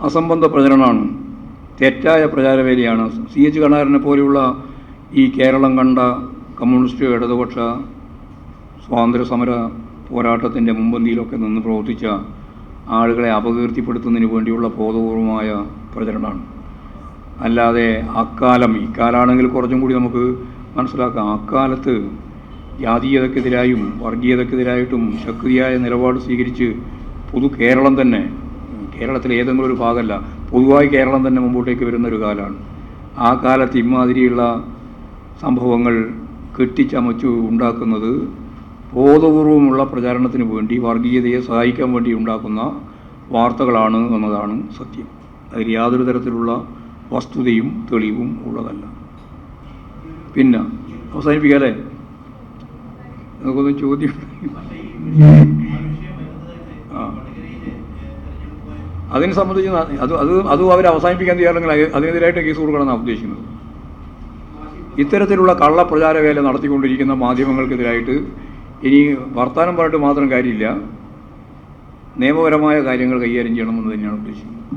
അസംബന്ധ പ്രചരണമാണ്. തെറ്റായ പ്രചാരവേലിയാണ്. C H കണാരനെ പോലെയുള്ള ഈ കേരളം കണ്ട കമ്മ്യൂണിസ്റ്റ് ഇടതുപക്ഷ സ്വാതന്ത്ര്യ സമര പോരാട്ടത്തിന്റെ മുമ്പന്തിയിലൊക്കെ നിന്ന് പ്രവർത്തിച്ച ആളുകളെ അപകീർത്തിപ്പെടുത്തുന്നതിന് വേണ്ടിയുള്ള ബോധപൂർവമായ പ്രചരണമാണ്. അല്ലാതെ അക്കാലം ഇക്കാലാണെങ്കിൽ കുറച്ചും കൂടി നമുക്ക് മനസ്സിലാക്കാം. അക്കാലത്ത് ജാതീയതക്കെതിരായും വർഗീയതക്കെതിരായിട്ടും ശക്തിയായ നിലപാട് സ്വീകരിച്ച് പൊതു കേരളം തന്നെ കേരളത്തിലെ ഏതെങ്കിലും ഒരു ഭാഗമല്ല. പൊതുവായി കേരളം തന്നെ മുമ്പോട്ടേക്ക് വരുന്ന ഒരു കാലമാണ്. ആ കാലത്ത് ഇമാതിരിയുള്ള സംഭവങ്ങൾ കെട്ടിച്ചമച്ചു ഉണ്ടാക്കുന്നത് ബോധപൂർവമുള്ള പ്രചാരണത്തിന് വേണ്ടി വർഗീയതയെ സഹായിക്കാൻ വേണ്ടി ഉണ്ടാക്കുന്ന വാർത്തകളാണ് എന്നതാണ് സത്യം. അതിൽ യാതൊരു തരത്തിലുള്ള വസ്തുതയും തെളിവും ഉള്ളതല്ല. പിന്നെ അവസാനിപ്പിക്കാല്ലേ? നമുക്കൊന്ന് ചോദ്യം? അതിനെ സംബന്ധിച്ച് അത് അത് അതും അവർ അവസാനിപ്പിക്കാൻ തയ്യാറെങ്കിൽ അതിനെതിരായിട്ട് കേസ് കൊടുക്കണമെന്നാണ് ഉദ്ദേശിക്കുന്നത്. ഇത്തരത്തിലുള്ള കള്ളപ്രചാര വേല നടത്തിക്കൊണ്ടിരിക്കുന്ന മാധ്യമങ്ങൾക്കെതിരായിട്ട് ഇനി വർത്തമാനം പറഞ്ഞിട്ട് മാത്രം കാര്യമില്ല. നിയമപരമായ കാര്യങ്ങൾ കൈകാര്യം ചെയ്യണമെന്ന് തന്നെയാണ് ഉദ്ദേശിക്കുന്നത്.